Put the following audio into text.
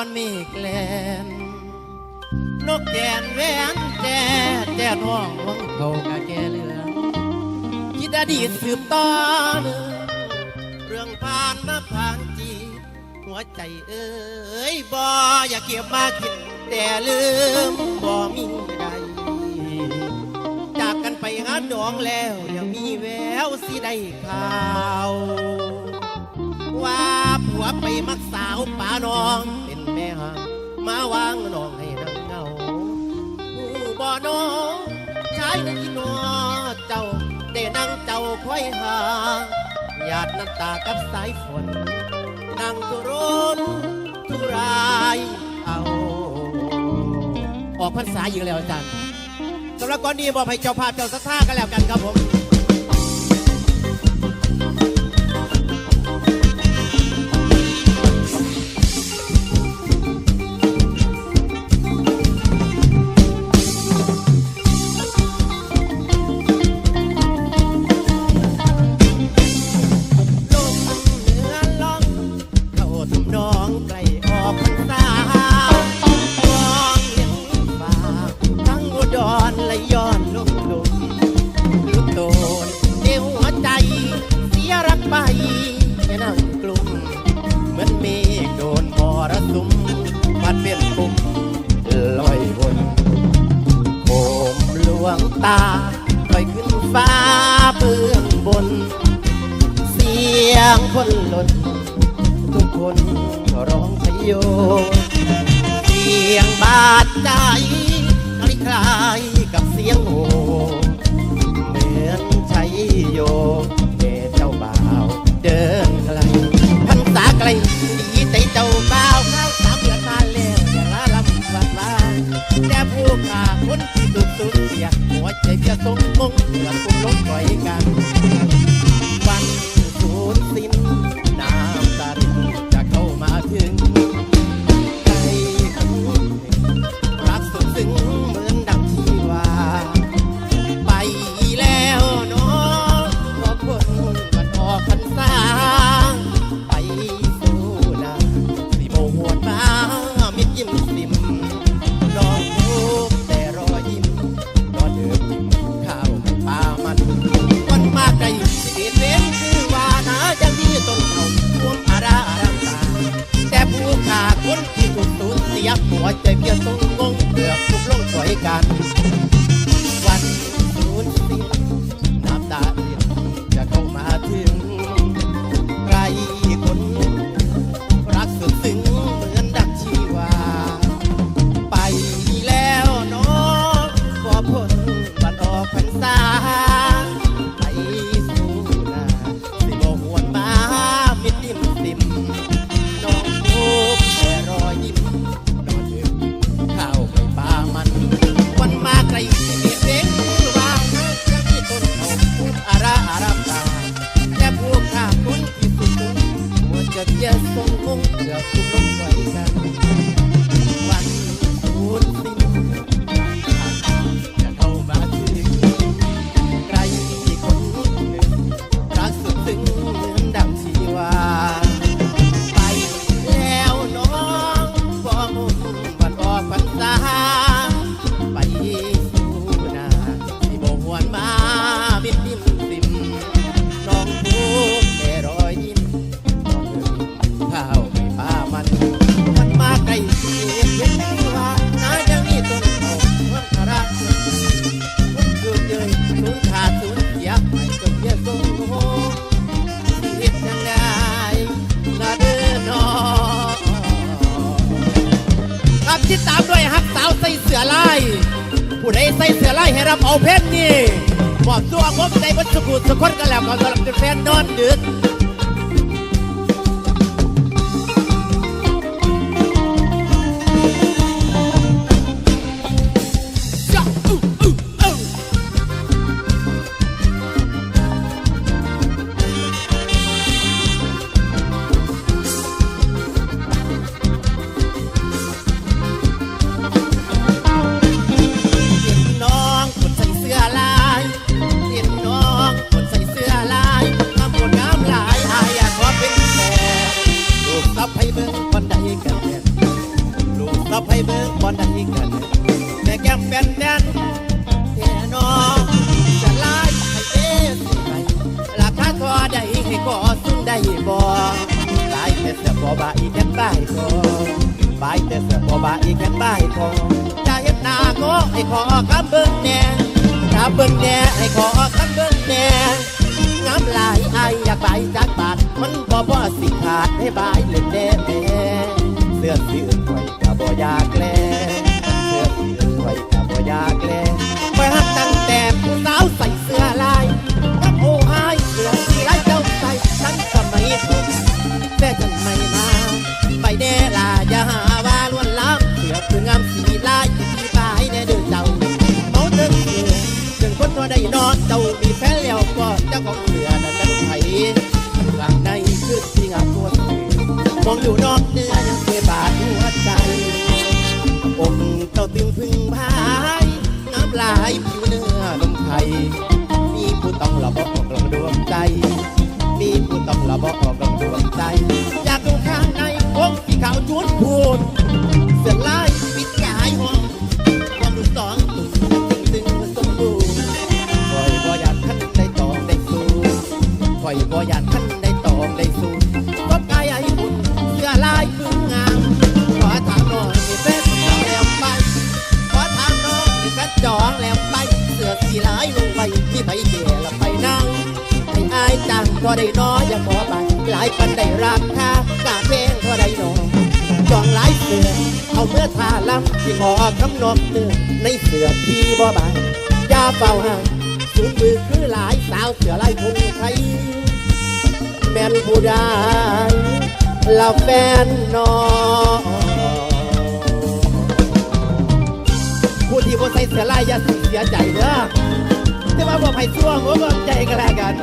อนมฆแลนนกแกนแหวนแจแจ้น้องวังเขากะแกเลืองคิดอดีตสืบต่อเนือเรื่องผ่านมาผ่านจีหัวใจเอ้ยบ่อย่าเก็บมาคิดแต่ลืมบ่มีใดจากกันไปหาดองแล้วยังมีแววสิได้ข่าว ว่าผัวไปาคอยหาหยาดน้ำตากับสายฝน นั่งทุรนทุรายเอา ออกพรรษาอยู่แล้วอาจารย์สำหรับก่อนนี้บอกให้เจ้าภาพเจ้าสัทธากันแล้วกันครับผม ย้อนลมลมลูกโดนเดียวหัวใจ เสียรักไปแค่นั่งกลุ่มเหมือนเมฆโดนมระสุมพัดเปลี่ยนปุ่มลอยบนโคมหลวงตาไปขึ้นฟ้าเบื้องบน เสียงคนหล่นทุกคนร้องพโยเสียงบาดใจ คล้ายคล้ายๆกับเสียงโหเหมือนใช้โย กัน ที่ตามด้วยฮักสาวใส่เสือลาย ผู้ใดใส่เสือลายให้รับเอาเพชรนี่มอบตัวผมใจวัดสุขุสุขคนกันแล้วก็สำหรับแฟนนอนดึก ได้บ่บายแต่เสือบ่บายแค่บายพอบายแต่เสือบ่บายแค่บายพออย่าเห็นหน้าโง่ให้ขอคำเบิ่งแน่ถ้าเบิ่งแน่ให้ขอคำเบิ่งแน่งามหลายอายอยากบายจากบาทมันบ่บ่สิขาดให้บายเล่นแน่เสื้อสีอื่นไว้ก็บ่อยากแล ฉันสมัยทุกแต่ฉันไม่มาไปแน่ล่ะอย่าหาว่าล้วนล้ำเสือคืองามสีลายที่ปลายแน่เดินเจ้าเมาเดินเสือถึงคนตัวได้นอนเจ้ามีแฟนแล้วก็เจ้าของเสือนั้นเป็นไผกลางในคือที่งามตัวมองอยู่นอกเนื้อยังเคยบาดหัวใจอกเจ้าตึงพึ่งพายน้ำลายผิ ระบอกกลางดวงใจ อยากดูข้างในองค์ที่เขาวจุดพูดายจังก็ได้น้อยอย่าขอไปหลายปันได้ราคากาเพงก็ได้น้องจองหลายเสือเอาเมื่อทาลำที่ขอคำนองเตือนในเสือที่บ่บายยาเฝ้าห่างสูงมือคือหลายสาวเสือลายพงไทยแม่นผู้ใดเราแฟนน้องผู้ที่บ่ใส่เสือลายอย่าเสียใจเด้อแต่ว่าบ่ให้ช่วบ่บ่ใจก็แล้วกัน